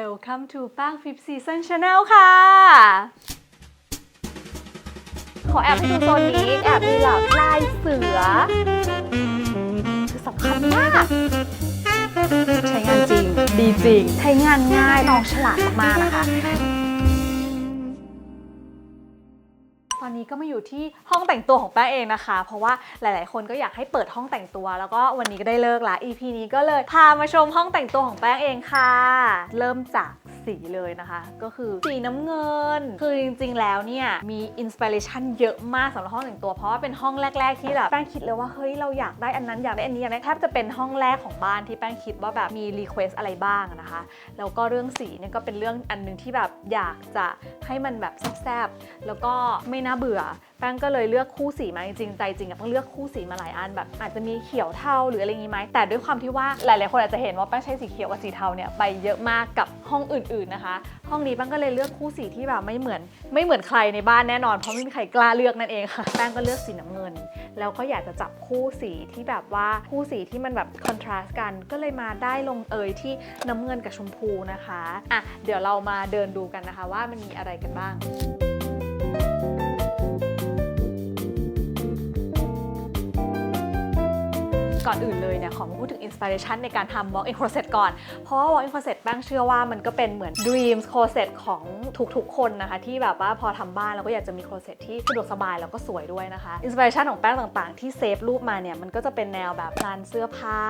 Welcome to ป้าง Fifth Season Channel ค่ะ ขอแอบให้ดูโซนนี้ แอบมีแบบลายเสือ คือสำคัญมาก ใช้งานจริง ดีจริง ใช้งานง่ายน้องฉลาดมากๆนะคะ ตอนนี้ก็มาอยู่ที่ห้องแต่งตัวของแป้งเองนะคะ เพราะว่าหลาย ๆ คนก็อยากให้เปิดห้องแต่งตัว แล้วก็วันนี้ก็ได้เลิกละ EP นี้ก็เลยพามาชมห้องแต่งตัวของแป้งเองค่ะ เริ่มจาก สีเลยนะคะ ก็คือสีน้ำเงิน คือจริงๆแล้วเนี่ย มีอินสปิเรชันเยอะมากสำหรับห้องแต่งตัว เพราะว่าเป็นห้องแรก ๆ ที่แบบแป้งคิดเลยว่าเฮ้ยเราอยากได้อันนั้นอยากได้อันนี้อยากได้แทบจะเป็นห้องแรกของบ้านที่แป้งคิดว่าแบบมีรีเควสอะไรบ้างนะคะแล้วก็เรื่องสีเนี่ยก็เป็นเรื่องอันหนึงที่แบบอยากจะให้มันแบบแซ่บๆแล้วก็ไม่น่าเบื่อ แป้งก็เลยเลือกคู่สีมาจริงใจจริงอะต้องเลือกคู่สีมาหลายอันแบบ อาจจะมีเขียวเทาหรืออะไรอย่างงี้ไหมแต่ด้วยความที่ว่าหลายๆคนอาจจะเห็นว่าแป้งใช้สีเขียวกับสีเทาเนี่ยไปเยอะมากกับห้องอื่นๆนะคะ ห้องนี้แป้งก็เลยเลือกคู่สีที่แบบไม่เหมือน ไม่เหมือนใครในบ้านแน่นอนเพราะไม่มีใครกล้าเลือกนั่นเองค่ะแป้งก็เลือกสีน้ำเงิน แล้วก็อยากจะจับคู่สีที่แบบว่าคู่สีที่มันแบบคอนทราสต์กันก็เลยมาได้ลงเอยที่น้ำเงินกับชมพูนะคะอะเดี๋ยวเรามาเดินดูกันนะคะว่ามันมีอะไรกันบ้าง ก่อนอื่นเลยเนี่ยขอมาพูดถึงอินสปิเรชันในการทำ walk in closet ก่อน เพราะว่า walk in closet แป้งเชื่อว่ามันก็เป็นเหมือน dream closet ของทุกๆ คนนะคะ ที่แบบว่าพอทำบ้านเราก็อยากจะมี closet ที่สะดวกสบายแล้วก็สวยด้วยนะคะอินสปิเรชันของแป้งต่างๆ ที่เซฟรูปมาเนี่ยมันก็จะเป็นแนวแบบร้านเสื้อผ้า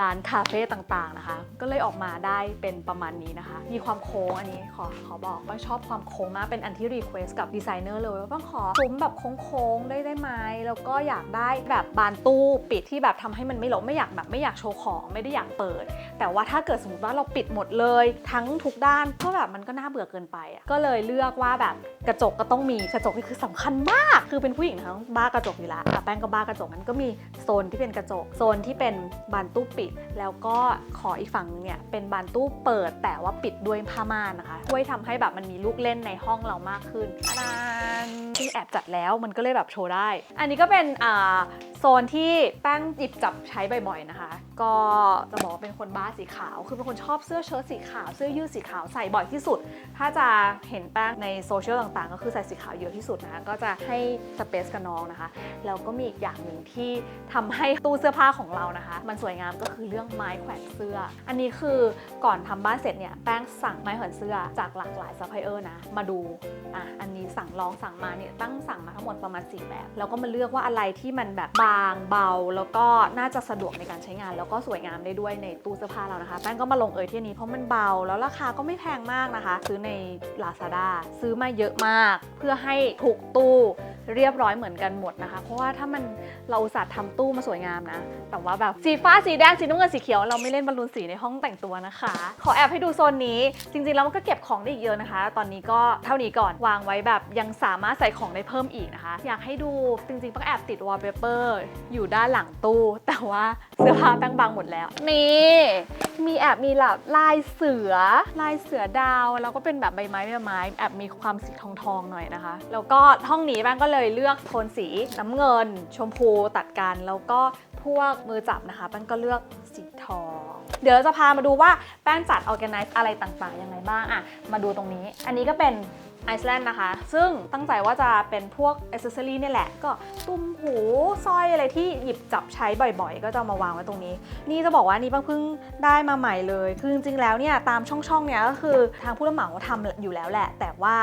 ร้านคาเฟ่ต่างๆนะคะ ก็เลยออกมาได้เป็นประมาณนี้นะคะ มีความโค้งอันนี้ขอขอบอกแป้งชอบความโค้งมากเป็นอันที่รีเควสกับดีไซเนอร์เลยว่าแป้งขอซุ้มแบบโค้งๆได้ได้ไหมแล้วก็อยากได้แบบบานตู้ปิดที่แบบทำให้มันไม่หลงไม่อยากแบบไม่อยากโชว์ของไม่ได้อยากเปิด แต่ว่าถ้าเกิดสมมติว่าเราปิดหมดเลย ทั้งทุกด้านก็แบบมันก็น่าเบื่อเกินไปอะก็เลยเลือกว่าแบบกระจกก็ต้องมีกระจกนี่คือสำคัญมาก คือเป็นผู้หญิงทั้งบ้ากระจกอยู่แล้วอะแป้งก็บ้ากระจกมันก็มีโซนที่เป็นกระจกโซนที่เป็นบานตู้ปิด แล้วก็ขออีกฝั่งเนี่ยเป็นบานตู้เปิดแต่ว่าปิดด้วยผ้าม่านนะคะช่วยทำให้แบบมันมีลูกเล่นในห้องเรามากขึ้นอันนั้นที่แอบจัดแล้วมันก็เลยแบบโชว์ได้ อันนี้ก็เป็นอ่า โซนที่แป้งหยิบจับใช้บ่อยๆนะคะ ก็จะบอกว่าเป็นคนบ้าสีขาว คือเป็นคนชอบเสื้อเชิ้ตสีขาว เสื้อยืดสีขาวใส่บ่อยที่สุด ถ้าจะเห็นแป้งในโซเชียลต่างๆ ก็คือใส่สีขาวเยอะที่สุดนะคะ ก็จะให้สเปซกับน้องนะคะ แล้วก็มีอีกอย่างหนึ่งที่ทำให้ตู้เสื้อผ้าของเรานะคะ มันสวยงามก็คือเรื่องไม้แขวนเสื้อ อันนี้คือก่อนทำบ้านเสร็จเนี่ยแป้งสั่งไม้แขวนเสื้อจากหลากหลายซัพพลายเออร์นะ มาดู อะ อันนี้สั่งลองสั่งมาเนี่ยตั้งสั่งมาทั้งหมดประมาณ4แบบ แล้วก็มาเลือกว่าอะไรที่มันแบบบาางเบา แล้วก็น่าจะสะดวกในการใช้งาน แล้วก็สวยงามได้ด้วยในตู้เสื้อผ้าเรานะคะ แป้งก็มาลงเอยที่นี้เพราะมันเบา แล้วราคาก็ไม่แพงมากนะคะ ซื้อใน Lazada ซื้อมาเยอะมาก เพื่อให้ถูกตู้ เรียบร้อยเหมือนกันหมดนะคะ เพราะว่าถ้ามันเราอุตส่าห์ทำตู้มาสวยงามนะ แต่ว่าแบบสีฟ้าสีแดงสีน้ำเงินสีเขียวเราไม่เล่นบอลลูนสีในห้องแต่งตัวนะคะ ขอแอบให้ดูโซนนี้ จริงๆแล้วมันก็เก็บของได้อีกเยอะนะคะ ตอนนี้ก็เท่านี้ก่อนวางไว้แบบยังสามารถใส่ของได้เพิ่มอีกนะคะ อยากให้ดูจริงๆต้องแอบติดวอลเปเปอร์อยู่ด้านหลังตู้ แต่ว่าเสื้อผ้าแป้งบางหมดแล้ว นี่ มีแอบมีแบบลายเสือ ลายเสือดาว แล้วก็เป็นแบบใบไม้ใบไม้แอบมีความสีทองทองๆหน่อยนะคะ แล้วก็ห้องนี้แป้งก็เลยเลือกโทนสีน้ำเงิน ชมพูตัดกันแล้วก็พวกมือจับนะคะแป้งก็เลือกสีทอง เดี๋ยวจะพามาดูว่าแป้งจัดออแกไนซ์อะไรต่างๆยังไงบ้างอะมาดูตรงนี้ อันนี้ก็เป็น ไอซ์แลนด์นะคะ ซึ่งตั้งใจว่าจะเป็นพวกอ c เซอรี่นี่แหละ ก็ตุ้มหูสร้อยอะไรที่หยิบจับใช้บ่อยๆ ก็จะมาวางไว้ตรงนี้ นี่จะบอกว่านี่เพิ่งได้มาใหม่เลย คือจริงๆแล้วเนี่ยตามช่องๆเนี่ยก็คือทางผู้รับเหมาทำอยู่แล้วแหละ แต่ว่า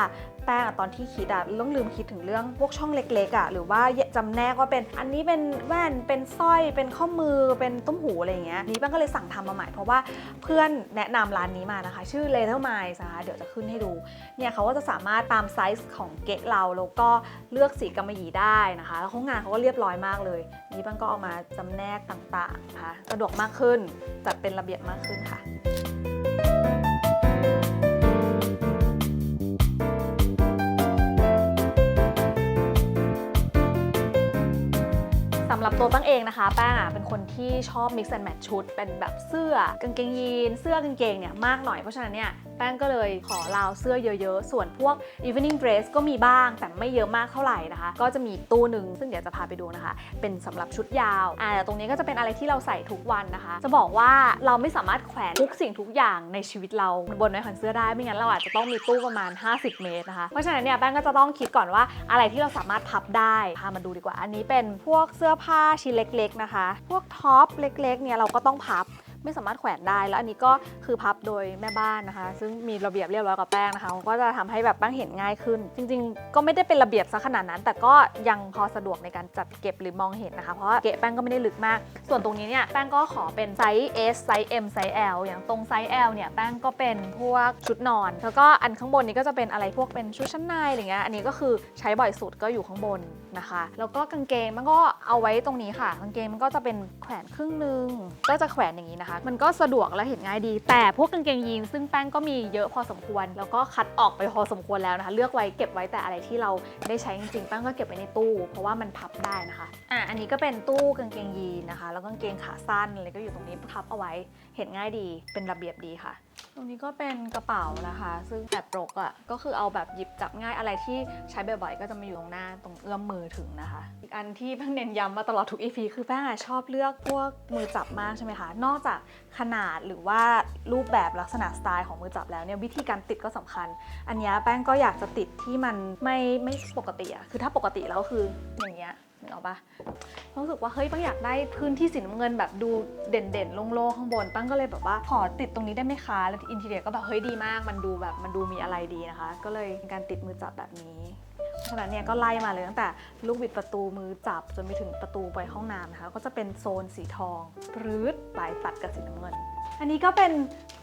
แป้งอะตอนที่คิดอะต้องลืมคิดถึงเรื่องพวกช่องเล็กๆอะหรือว่าจำแนกว่าเป็นอันนี้เป็นแว่นเป็นสร้อยเป็นข้อมือเป็นตุ้มหูอะไรอย่างเงี้ยนี่แป้งก็เลยสั่งทำมาใหม่เพราะว่าเพื่อนแนะนำร้านนี้มานะคะ ชื่อ l e t h e r m i n d s นะคะเดี๋ยวจะขึ้นให้ดูเนี่ยเขาก็จะสามารถตามไซส์ของเกะเราแล้วก็เลือกสีกำมะหยี่ได้นะคะ แล้วเขางานเขาก็เรียบร้อยมากเลย นี่ป้งก็เอามาจำแนกต่างๆนะคะสะดวกมากขึ้นจัดเป็นระเบียบมากขึ้นค่ะำหรับตัวตั้งเองนะคะ แป้งอะเป็นคนที่ชอบ mix and match ชุด เป็นแบบเสื้อกางเกงยีน เสื้อกางเกงเนี่ยมากหน่อย เพราะฉะนั้นเนี่ย แป้งก็เลยขอราวเสื้อเยอะๆ ส่วนพวก evening dress ก็มีบ้างแต่ไม่เยอะมากเท่าไหร่นะคะ ก็จะมีตู้หนึ่งซึ่งเดี๋ยวจะพาไปดูนะคะ เป็นสำหรับชุดยาวอ่าแต่ตรงนี้ก็จะเป็นอะไรที่เราใส่ทุกวันนะคะ จะบอกว่าเราไม่สามารถแขวนทุกสิ่งทุกอย่างในชีวิตเราบนไม้แขวนเสื้อได้ไม่งั้นเราอาจจะต้องมีตู้ประมาณ 50 เมตรนะคะเพราะฉะนั้นเนี่ยแป้งก็จะต้องคิดก่อนว่าอะไรที่เราสามารถพับได้พามาดูดีกว่าอันนี้เป็นพวกเสื้อผ้าชิ้นเล็ก ๆ นะคะ พวกท็อปเล็กๆเนี่ยเราก็ต้องพับ ไม่สามารถแขวนได้ แล้วอันนี้ก็คือพับโดยแม่บ้านนะคะ ซึ่งมีระเบียบเรียบร้อยกับแป้งนะคะก็จะทำให้แบบแป้งเห็นง่ายขึ้น จริง ๆ ก็ไม่ได้เป็นระเบียบซะขนาดนั้น แต่ก็ยังพอสะดวกในการจัดเก็บหรือมองเห็นนะคะ เพราะเกะแป้งก็ไม่ได้ลึกมาก ส่วนตรงนี้เนี่ยแป้งก็ขอเป็นไซส์ S ไซส์ M ไซส์ L อย่างตรงไซส์ L เนี่ยแป้งก็เป็นพวกชุดนอน แล้วก็อันข้างบนนี้ก็จะเป็นอะไรพวกเป็นชุดชั้นในอะไรเงี้ยอันนี้ก็คือใช้บ่อยสุดก็อยู่ข้างบน นะคะ แล้วก็กางเกงมันก็เอาไว้ตรงนี้ค่ะ กางเกงมันก็จะเป็นแขวนครึ่งนึง ก็จะแขวนอย่างนี้นะคะ มันก็สะดวกและเห็นง่ายดี แต่พวกกางเกงยีนซึ่งแป้งก็มีเยอะพอสมควร แล้วก็คัดออกไปพอสมควรแล้วนะคะ เลือกไว้เก็บไว้แต่อะไรที่เราได้ใช้จริงๆแป้งก็เก็บไว้ในตู้ เพราะว่ามันพับได้นะคะ อะ อันนี้ก็เป็นตู้กางเกงยีนนะคะ แล้วก็กางเกงขาสั้นอะไรก็อยู่ตรงนี้พับเอาไว้ เห็นง่ายดี เป็นระเบียบดีค่ะ รงนี้ก็เป็นกระเป๋านะคะ ซึ่งแบบปกอะ่ะก็คือเอาแบบหยิบจับง่ายอะไรที่ใช้บ่อยๆ ก็จะมาอยู่ตรงหน้าตรงเอื้อมมือถึงนะคะ อีกอันที่แป้งเน้นย้ำมาตลอดทุก EP คือแป้งอะชอบเลือกพวกมือจับมากใช่ไหมคะ นอกจากขนาดหรือว่ารูปแบบลักษณะสไตล์ของมือจับแล้วเนี่ยวิธีการติดก็สำคัญ อันนี้แป้งก็อยากจะติดที่มันไม่ไม่ปกติอะคือถ้าปกติแล้วคืออย่างเงี้ย นึกออกปะรู้สึกว่าเฮ้ยปังอยากได้พื้นที่สีน้ำเงินแบบดูเด่นๆโล่งๆข้างบนปังก็เลยแบบว่าขอติดตรงนี้ได้ไหมคะแล้วอินทีเรียก็แบบเฮ้ยดีมากมันดูแบบมันดูมีอะไรดีนะคะ ก็เลยมีการติดมือจับแบบนี้เพราะเนี่ยก็ไล่มาเลยตั้งแต่ลูกบิดประตูมือจับจนไปถึงประตูไปห้องน้ำนะคะก็จะเป็นโซนสีทองรืดปลายตัดกับสีน้ำเงิน อันนี้ก็เป็น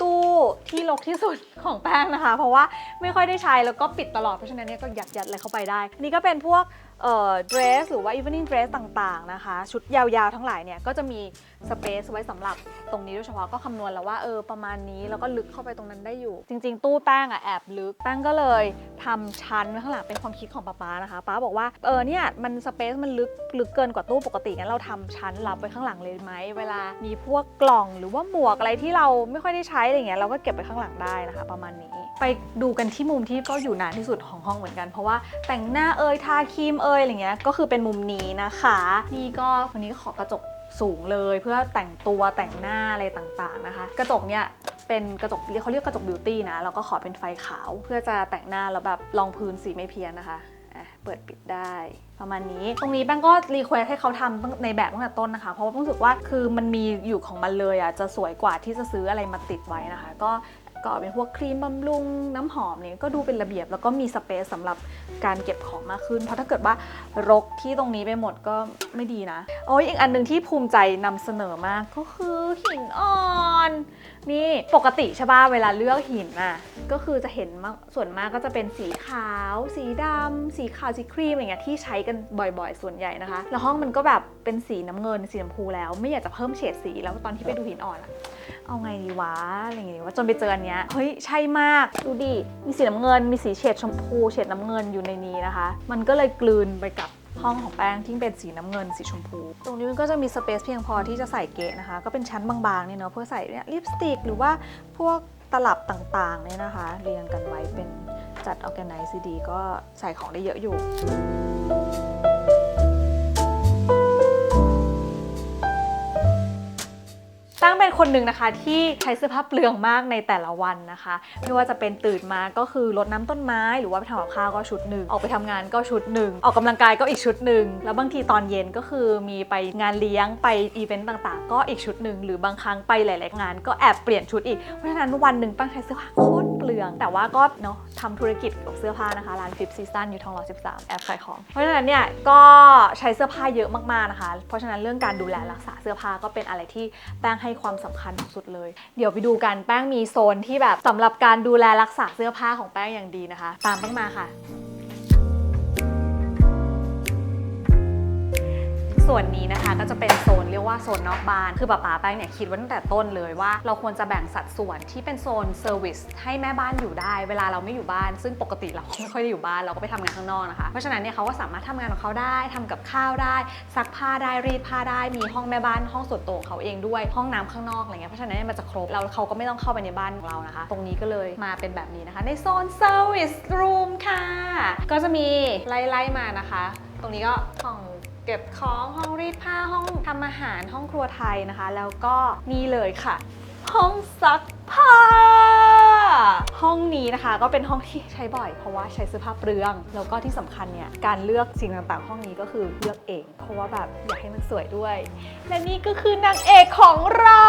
ตู้ที่รกที่สุดของแป้งนะคะ เพราะว่าไม่ค่อยได้ใช้แล้วก็ปิดตลอดเพราะฉะนั้นเนี่ยก็ยัดยัดอะไรเข้าไปได้อันนี้ก็เป็นพวก เอ่อ dress หรือว่า evening dress ต่างๆนะคะ ชุดยาวๆทั้งหลายเนี่ยก็จะมีสเปซไว้สำหรับตรงนี้โดยเฉพาะก็คำนวณแล้วว่าเออประมาณนี้แล้วก็ลึกเข้าไปตรงนั้นได้อยู่ จริง ๆ ตู้แป้งอะแอบลึกแป้งก็เลยทำชั้นไว้ข้างหลังเป็นความคิดของป๊าป๊านะคะป๊าบอกว่าเออเนี่ยมันสเปซมันลึกลึกเกินกว่าตู้ปกติงั้นเราทำชั้นรับไว้ข้างหลังเลยไหมเวลามีพวกกล่องหรือว่าหมวกอะไรที่เราไม่ค่อยได้ใช้อะไรเงี้ยเราก็เก็บไว้ข้างหลังได้นะคะ ประมาณนี้ ไปดูกันที่มุมที่ก็อยู่นานที่สุดของห้องเหมือนกัน เพราะว่าแต่งหน้าเอยทาครีมเอยอะไรเงี้ยก็คือเป็นมุมนี้นะคะ นี่ก็วันนี้ก็ขอกระจกสูงเลยเพื่อแต่งตัวแต่งหน้าอะไรต่างๆนะคะ กระจกเนี่ยเป็นกระจกเขาเรียกกระจกบิวตี้นะแล้วก็ขอเป็นไฟขาว เพื่อจะแต่งหน้าแล้วแบบรองพื้นสีไม่เพี้ยนนะคะเปิดปิดได้ประมาณนี้ ตรงนี้แป้งก็รีเควสให้เขาทำในแบบตั้งแต่ต้นนะคะ เพราะว่ารู้สึกว่าคือมันมีอยู่ของมันเลยอะจะสวยกว่าที่จะซื้ออะไรมาติดไว้นะคะ ก็ ก็เป็นพวกครีมบำรุงน้ำหอมเนี่ยก็ดูเป็นระเบียบแล้วก็มีสเปซสำหรับการเก็บของมากขึ้น เพราะถ้าเกิดว่ารกที่ตรงนี้ไปหมดก็ไม่ดีนะ โอ้ยอีกอันหนึ่งที่ภูมิใจนำเสนอมากก็คือหินอ่อนนี่ปกติใช่ป่ะเวลาเลือกหินน่ะก็คือจะเห็นส่วนมากก็จะเป็นสีขาว สีดำสีขาวสีครีมอะไรเงี้ยที่ใช้กันบ่อยๆ ส่วนใหญ่นะคะ แล้วห้องมันก็แบบเป็นสีน้ำเงินสีชมพูแล้ว ไม่อยากจะเพิ่มเฉดสีแล้วตอนที่ไปดูหินอ่อนอะ เอาไงดีวะอะไรอย่างเงี้ยว่าจนไปเจออันเนี้ยเฮ้ยใช่มากดูดิมีสีน้ำเงิน มีสีเฉดชมพูเฉดน้ำเงินอยู่ในนี้นะคะ มันก็เลยกลืนไปกับห้องของแป้งที่เป็นสีน้ำเงินสีชมพู ตรงนี้มันก็จะมีสเปซเพียงพอที่จะใส่เกะนะคะ ก็เป็นชั้นบางๆเนี่ยเนาะเพื่อใส่เนี่ยลิปสติกหรือว่าพวกตลับต่างๆเนี่ยนะคะ เรียงกันไว้เป็นจัดออแกไนซ์ดีก็ใส่ของได้เยอะอยู่ ตั้งเป็นคนหนึ่งนะคะที่ใช้เสื้อผ้าเปลืองมากในแต่ละวันนะคะ ไม่ว่าจะเป็นตื่นมาก็คือรดน้ำต้นไม้ หรือว่าไปทำกับข้าวก็ชุดหนึ่งออกไปทำงานก็ชุดหนึ่งออกกำลังกายก็อีกชุดหนึ่งแล้วบางทีตอนเย็นก็คือมีไปงานเลี้ยงไปอีเวนต์ต่างๆ ก็อีกชุดหนึ่งหรือบางครั้งไปหลาย ๆ งาน ก็แอบเปลี่ยนชุดอีกเพราะฉะนั้นวันหนึ่งตั้งใช้เสื้อผ้าโคตร เปลือง แต่ว่าก็เนาะทำธุรกิจกับเสื้อผ้านะคะ ร้านฟิปซีซันอยู่ทองหล่อ 13 แอบขายของ เพราะฉะนั้นเนี่ยก็ใช้เสื้อผ้าเยอะมากๆนะคะ เพราะฉะนั้นเรื่องการดูแลรักษาเสื้อผ้าก็เป็นอะไรที่แป้งให้ความสำคัญสุดๆเลย เดี๋ยวไปดูกันแป้งมีโซนที่แบบสำหรับการดูแลรักษาเสื้อผ้าของแป้งอย่างดีนะคะ ตามแป้งมาค่ะ ส่วนนี้นะคะก็จะเป็นโซนเรียกว่าโซนนอกบ้าน คือป๊าป๋าแป้งเนี่ยคิดไว้ตั้งแต่ต้นเลยว่า เราควรจะแบ่งสัดส่วนที่เป็นโซนเซอร์วิสให้แม่บ้านอยู่ได้ เวลาเราไม่อยู่บ้าน ซึ่งปกติเราไม่ค่อยได้อยู่บ้านเราก็ไปทำงานข้างนอกนะคะ เพราะฉะนั้นเนี่ยเขาก็สามารถทำงานของเขาได้ทำกับข้าวได้ ซักผ้าได้รีดผ้าได้ มีห้องแม่บ้านห้องส่วนตัวของเขาเองด้วยห้องน้ำข้างนอกอะไรเงี้ยเพราะฉะนั้นมันจะครบแล้วเขาก็ไม่ต้องเข้าไปในบ้านของเรานะคะ ตรงนี้ก็เลยมาเป็นแบบนี้นะคะ ในโซนเซอร์วิสรูมค่ะก็จะมีไล่ๆมานะคะ ตรงนี้ก็ห้อง เก็บของห้องรีดผ้าห้องทำอาหารห้องครัวไทยนะคะ แล้วก็นี่เลยค่ะ ห้องซักผ้า ห้องนี้นะคะก็เป็นห้องที่ใช้บ่อย เพราะว่าใช้เสื้อผ้าเปลือง แล้วก็ที่สำคัญเนี่ยการเลือกสิ่งต่างๆ ห้องนี้ก็คือเลือกเอง เพราะว่าแบบอยากให้มันสวยด้วย และนี่ก็คือนางเอกของเรา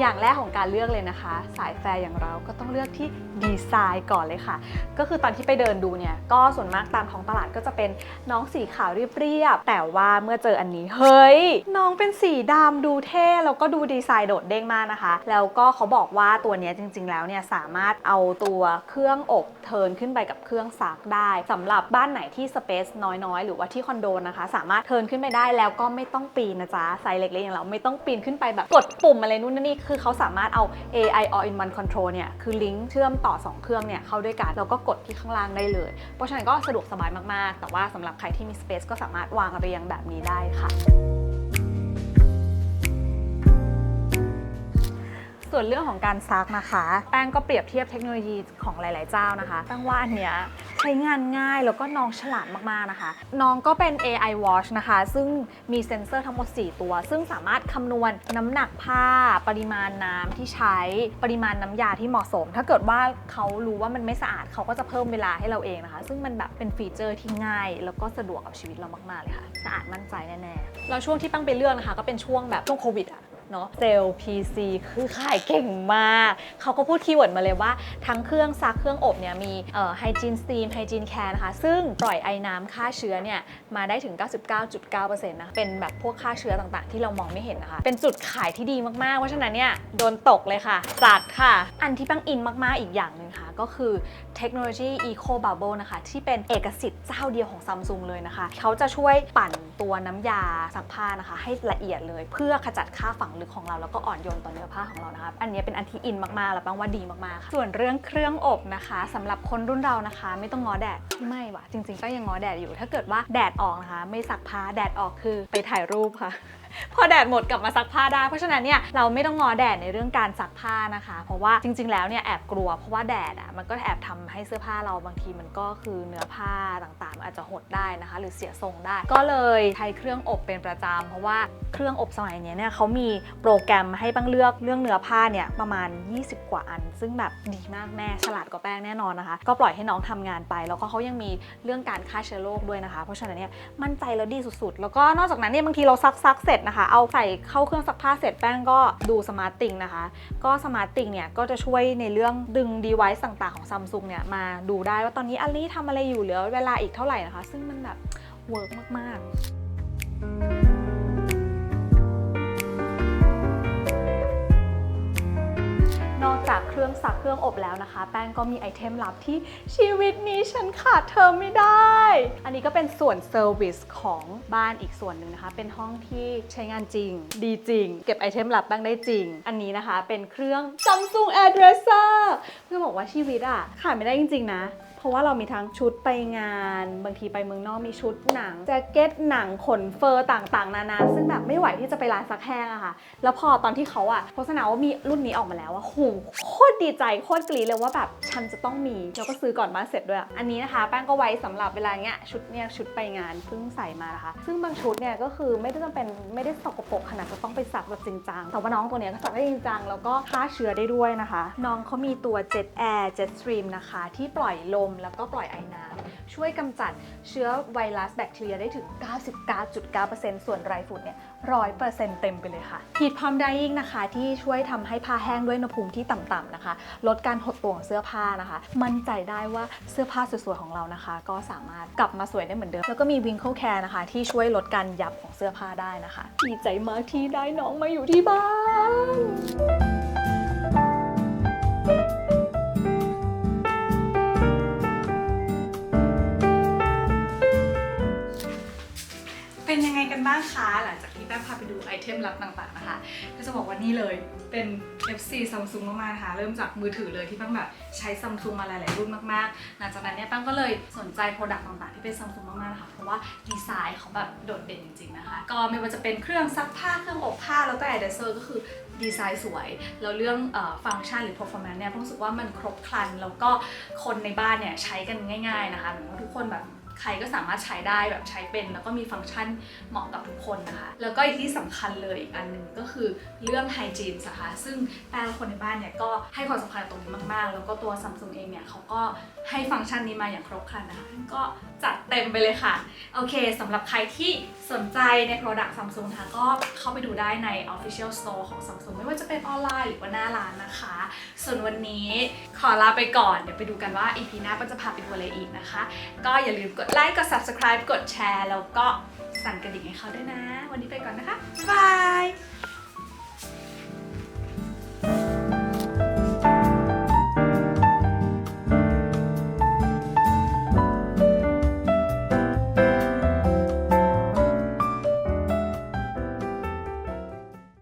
อย่างแรกของการเลือกเลยนะคะ สายแฟร์อย่างเราก็ต้องเลือกที่ดีไซน์ก่อนเลยค่ะ ก็คือตอนที่ไปเดินดูเนี่ยก็ส่วนมากตามท้องตลาดก็จะเป็นน้องสีขาวเรียบๆแต่ว่าเมื่อเจออันนี้เฮ้ย น้องเป็นสีดำดูเท่แล้วก็ดูดีไซน์โดดเด้งมากนะคะ แล้วก็เขาบอกว่าตัวนี้จริง ๆแล้วเนี่ยสามารถเอาตัวเครื่องอบเทินขึ้นไปกับเครื่องซักได้สำหรับบ้านไหนที่สเปซน้อยๆ หรือว่าที่คอนโดนะคะ สามารถเทินขึ้นไปได้แล้วก็ไม่ต้องปีนนะจ๊ะไซส์เล็กๆอย่างเราไม่ต้องปีนขึ้นไปแบบกดปุ่มอะไรนู่นนี่คือเขาสามารถเอา AI All in One Control เนี่ยคือลิงก์เชื่อมต่อ 2 เครื่องเนี่ยเข้าด้วยกันแล้วก็กดที่ข้างล่างได้เลย เพราะฉะนั้นก็สะดวกสบายมากๆ แต่ว่าสำหรับใครที่มีสเปซก็สามารถวางเรียงแบบนี้ได้ค่ะ ส่วนเรื่องของการซักนะคะ แป้งก็เปรียบเทียบเทคโนโลยีของหลาย ๆ เจ้านะคะ แป้งว่าอันเนี้ยใช้งานง่ายแล้วก็น้องฉลาดมาก ๆ นะคะ น้องก็เป็น AI Watch นะคะ ซึ่งมีเซ็นเซอร์ทั้งหมด 4 ตัว ซึ่งสามารถคำนวณน้ำหนักผ้า ปริมาณน้ำที่ใช้ ปริมาณน้ำยาที่เหมาะสม ถ้าเกิดว่าเขารู้ว่ามันไม่สะอาดเขาก็จะเพิ่มเวลาให้เราเองนะคะ ซึ่งมันแบบเป็นฟีเจอร์ที่ง่าย แล้วก็สะดวกกับชีวิตเรามาก ๆ เลยค่ะ สะอาดมั่นใจแน่ ๆ แล้วช่วงที่แป้งไปเลือกนะคะ ก็เป็นช่วงแบบช่วงโควิดอะ เนาะเซล PC คือขายเก่งมาก เขาก็พูดคีย์เวิร์ดมาเลยว่า ทั้งเครื่องซักเครื่องอบเนี่ยมีเอ่อไฮจีนสตีมไฮจีนแคร์นะคะ ซึ่งปล่อยไอ้น้ำฆ่าเชื้อเนี่ยมาได้ถึง 99.9%นะเป็นแบบพวกฆ่าเชื้อต่างๆ ที่เรามองไม่เห็นนะคะ เป็นจุดขายที่ดีมากๆ เพราะฉะนั้นเนี่ยโดนตกเลยค่ะจัดค่ะ อันที่ปังอินมากๆอีกอย่างหนึ่งค่ะ ก็คือเทคโนโลยี Eco Bubble นะคะ ที่เป็นเอกสิทธิ์เจ้าเดียวของซัมซุงเลยนะคะ เขาจะช่วยปั่นตัวน้ำยาซักผ้านะคะ ให้ละเอียดเลยเพื่อขจัดค่าฝังลึกของเราแล้วก็อ่อนโยนต่อเนื้อผ้าของเรานะคะอันนี้เป็นอันที่อินมากๆ แล้วปังว่าดีมากๆค่ะส่วนเรื่องเครื่องอบนะคะสำหรับคนรุ่นเรานะคะ ไม่ต้องง้อแดดไม่ว่ะจริงๆ ก็ยังง้อแดดอยู่ ถ้าเกิดว่าแดดออกนะคะ ไม่ซักผ้าแดดออกคือไปถ่ายรูปค่ะ พอแดดหมดกลับมาซักผ้าได้ เพราะฉะนั้นเนี่ยเราไม่ต้องงอแดดในเรื่องการซักผ้านะคะ เพราะว่าจริง ๆ แล้วเนี่ยแอบกลัวเพราะว่าแดดอะมันก็แอบทำให้เสื้อผ้าเราบางทีมันก็คือเนื้อผ้าต่างๆมันอาจจะหดได้นะคะ หรือเสียทรงได้ ก็เลยใช้เครื่องอบเป็นประจำเพราะว่าเครื่องอบสมัยนี้เนี่ยเขามีโปรแกรมให้บ้างเลือกเรื่องเนื้อผ้าเนี่ยประมาณ 20 กว่าอัน ซึ่งแบบดีมากแม่ฉลาดกว่าแป้งแน่นอนนะคะ ก็ปล่อยให้น้องทำงานไป แล้วก็เขายังมีเรื่องการฆ่าเชื้อโรคด้วยนะคะ เพราะฉะนั้นเนี่ยมั่นใจแล้วดีสุดๆ แล้วก็นอกจากนั้นเนี่ยบางทีเราซักซักๆเสร็จนะคะ เอาใส่เข้าเครื่องซักผ้าเสร็จแป้งก็ดูสมาร์ตติงนะคะ ก็สมาร์ตติงเนี่ยก็จะช่วยในเรื่องดึง device ต่างๆของซัมซุงเนี่ยมาดูได้ว่าตอนนี้อันนี้ทำอะไรอยู่เหลือเวลาอีกเท่าไหร่นะคะ ซึ่งมันแบบเวิร์กมากๆ จากเครื่องซักเครื่องอบแล้วนะคะ แป้งก็มีไอเทมลับที่ชีวิตนี้ฉันขาดเธอไม่ได้ อันนี้ก็เป็นส่วนเซอร์วิสของบ้านอีกส่วนหนึ่งนะคะ เป็นห้องที่ใช้งานจริง ดีจริง เก็บไอเทมลับแป้งได้จริง อันนี้นะคะเป็นเครื่อง Samsung Addresser เพื่อบอกว่าชีวิตอะขาดไม่ได้จริง ๆ นะ เพราะว่าเรามีทั้งชุดไปงาน บางทีไปเมืองนอกมีชุดหนังแจ็คเก็ตหนังขนเฟอร์ต่างๆ นานา ซึ่งแบบไม่ไหวที่จะไปร้านซักแห้งอะค่ะ แล้วพอตอนที่เขาอะโฆษณาว่ามีรุ่นนี้ออกมาแล้วอะโหโคตรดีใจโคตรกรี๊ดเลยว่าแบบฉันจะต้องมีแล้วก็ซื้อก่อนบ้านเสร็จด้วย อันนี้นะคะ แป้งก็ไว้สำหรับเวลาเนี้ยชุดเนี้ยชุดไปงานเพิ่งใส่มานะคะ ซึ่งบางชุดเนี่ยก็คือไม่ได้จำเป็นไม่ได้สกปรกขนาดจะต้องไปซักแบบจริงจังแต่ว่าน้องตัวเนี้ยก็ซักได้จริงจังแล้วก็ฆ่าเชื้อได้ด้วยนะคะ น้องเขามีตัว Jet Air Jet Stream นะคะ ที่ปล่อยลมแล้วก็ปล่อยไอน้ำช่วยกำจัดเชื้อไวรัสแบคทีเรียได้ถึง 99.9%ส่วนไรฝุ่นเนี่ย100%เต็มไปเลยค่ะ Heat Pump Drying นะคะที่ช่วยทำให้ผ้าแห้งด้วยอุณหภูมิที่ต่ำๆนะคะ ลดการหดตัวของเสื้อผ้านะคะ มั่นใจได้ว่าเสื้อผ้าสวยๆของเรานะคะ ก็สามารถกลับมาสวยได้เหมือนเดิม แล้วก็มี Wrinkle Care นะคะ ที่ช่วยลดการยับของเสื้อผ้าได้นะคะดีใจมากที่ได้น้องมาอยู่ที่บ้าน นยังไงกันบ้างคะ หลังจากที่แป้งพาไปดูไอเทมลับต่างๆนะคะ ก็จะบอกว่านี่เลยเป็น FC Samsung มากๆนะคะ เริ่มจากมือถือเลยที่แป้งแบบใช้ Samsung มาหลายๆรุ่นมากๆ หลังจากนั้นเนี่ยแป้งก็เลยสนใจโปรดักต์ต่างๆที่เป็น Samsung มากๆนะคะเพราะว่าดีไซน์เขาแบบโดดเด่นจริงๆนะคะ ก็ไม่ว่าจะเป็นเครื่องซักผ้าเครื่องอบผ้าแล้วก็แอร์เดเซอร์ก็คือดีไซน์สวย แล้วเรื่องฟังก์ชันหรือ performance เนี่ยแป้งรู้สึกว่ามันครบครันแล้วก็คนในบ้านเนี่ยใช้กันง่าย ๆนะคะเหมือนว่าทุกคนแบบ ใครก็สามารถใช้ได้แบบใช้เป็น แล้วก็มีฟังก์ชันเหมาะกับทุกคนนะคะ แล้วก็อีกที่สำคัญเลยอีกอันหนึ่งก็คือเรื่องไฮจีนนะคะซึ่งแป้งและคนในบ้านเนี่ยก็ให้ความสำคัญตรงนี้มากๆ แล้วก็ตัวซัมซุงเองเนี่ยเขาก็ให้ฟังก์ชันนี้มาอย่างครบครันนะคะก็จัดเต็มไปเลยค่ะ โอเคสำหรับใครที่สนใจใน Product Samsung นะคะก็เข้าไปดูได้ใน Official Store ของ Samsung ไม่ว่าจะเป็นออนไลน์หรือว่าหน้าร้านนะคะ ส่วนวันนี้ขอลาไปก่อน เดี๋ยวไปดูกันว่า EP หน้าก็จะพาไปดูอะไรอีกนะคะ ก็อย่าลืมกดไลค์ กด subscribe กดแชร์ แล้วก็สั่นกระดิ่งให้เขาด้วยนะ วันนี้ไปก่อนนะคะ บ๊ายบาย